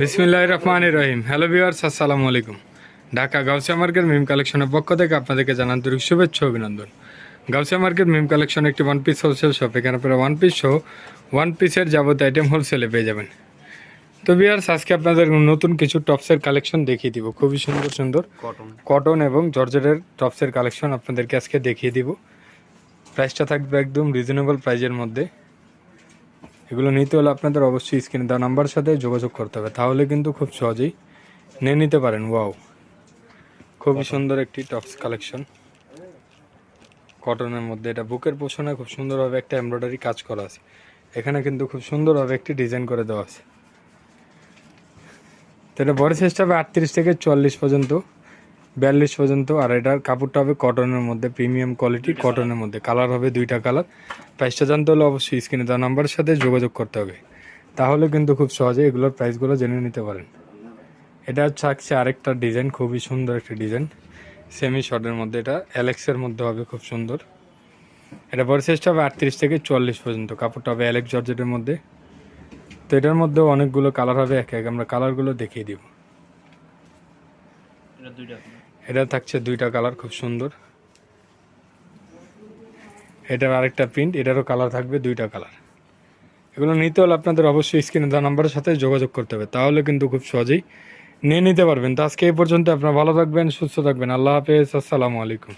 বিসমিল্লাহ রহমান রহিম। Hello viewers আসসালামু আলাইকুম। ঢাকা গাউসিয়া মার্কেট মিম কালেকশনের পক্ষ থেকে আপনাদেরকে জানান আন্তরিক শুভেচ্ছা অভিনন্দন। গাউসিয়া মার্কেট মিম কালেকশন একটি ওয়ান পিস হোলসেল শপ এখানে আপনারা ওয়ান পিস সহ ওয়ান পিসের যাবতীয় আইটেম হোলসেলে পেয়ে যাবেন। তো ভিউয়ার্স আজকে আপনাদের নতুন কিছু টপসের কালেকশন দেখিয়ে দিব। খুবই সুন্দর সুন্দর কটন কটন এবং জর্জেটের টপসের কালেকশন আপনাদেরকে আজকে দেখিয়ে দিব। প্রাইসটা থাকবে একদম রিজনেবল প্রাইজের মধ্যে। এগুলো নিতে হলে আপনাদের অবশ্যই স্ক্রিনে দেওয়া নাম্বার সাথে যোগাযোগ করতে হবে। তাহলে কিন্তু খুব সহজেই নিয়ে নিতে পারেন। ওয়াও। খুবই সুন্দর একটি টপস কালেকশন। কটনের মধ্যে এটা বুকের পোষণে খুব সুন্দরভাবে একটা এমব্রয়ডারি কাজ করা আছে। এখানে কিন্তু খুব সুন্দরভাবে একটি ডিজাইন করে দেওয়া আছে। তো এটা বডি সাইজটা হবে আটত্রিশ থেকে চল্লিশ পর্যন্ত। বিয়াল্লিশ পর্যন্ত আর এটার কাপড়টা হবে কটনের মধ্যে প্রিমিয়াম কোয়ালিটি কটনের মধ্যে। কালার হবে দুইটা কালার প্রাইসটা জানতে হলে অবশ্যই স্ক্রিনে দেওয়া নাম্বারের সাথে যোগাযোগ করতে হবে। তাহলে কিন্তু খুব সহজে এগুলোর প্রাইসগুলো জেনে নিতে পারেন। এটা হচ্ছে থাকছে আরেকটা ডিজাইন খুবই সুন্দর একটা ডিজাইন সেমি শর্টের মধ্যে এটা অ্যালেক্সের মধ্যে হবে খুব সুন্দর। এটা বড় সাইজটা হবে আটত্রিশ থেকে চুয়াল্লিশ পর্যন্ত। কাপড়টা হবে অ্যালেক্স জর্জেটের মধ্যে। তো এটার মধ্যেও অনেকগুলো কালার হবে এক এক। আমরা কালারগুলো দেখিয়ে দিব। এটা থাকছে দুইটা কালার খুব সুন্দর। এটার আরেকটা প্রিন্ট এটারও কালার থাকবে দুইটা কালার এগুলো নিতে হলে আপনাদের অবশ্যই স্ক্রিনে দেওয়া নাম্বারের সাথে যোগাযোগ করতে হবে, তাহলে কিন্তু খুব সহজেই নিয়ে নিতে পারবেন। তো আজকে এই পর্যন্ত আপনারা ভালো থাকবেন, সুস্থ থাকবেন। আল্লাহ হাফেজ, আসসালামু আলাইকুম।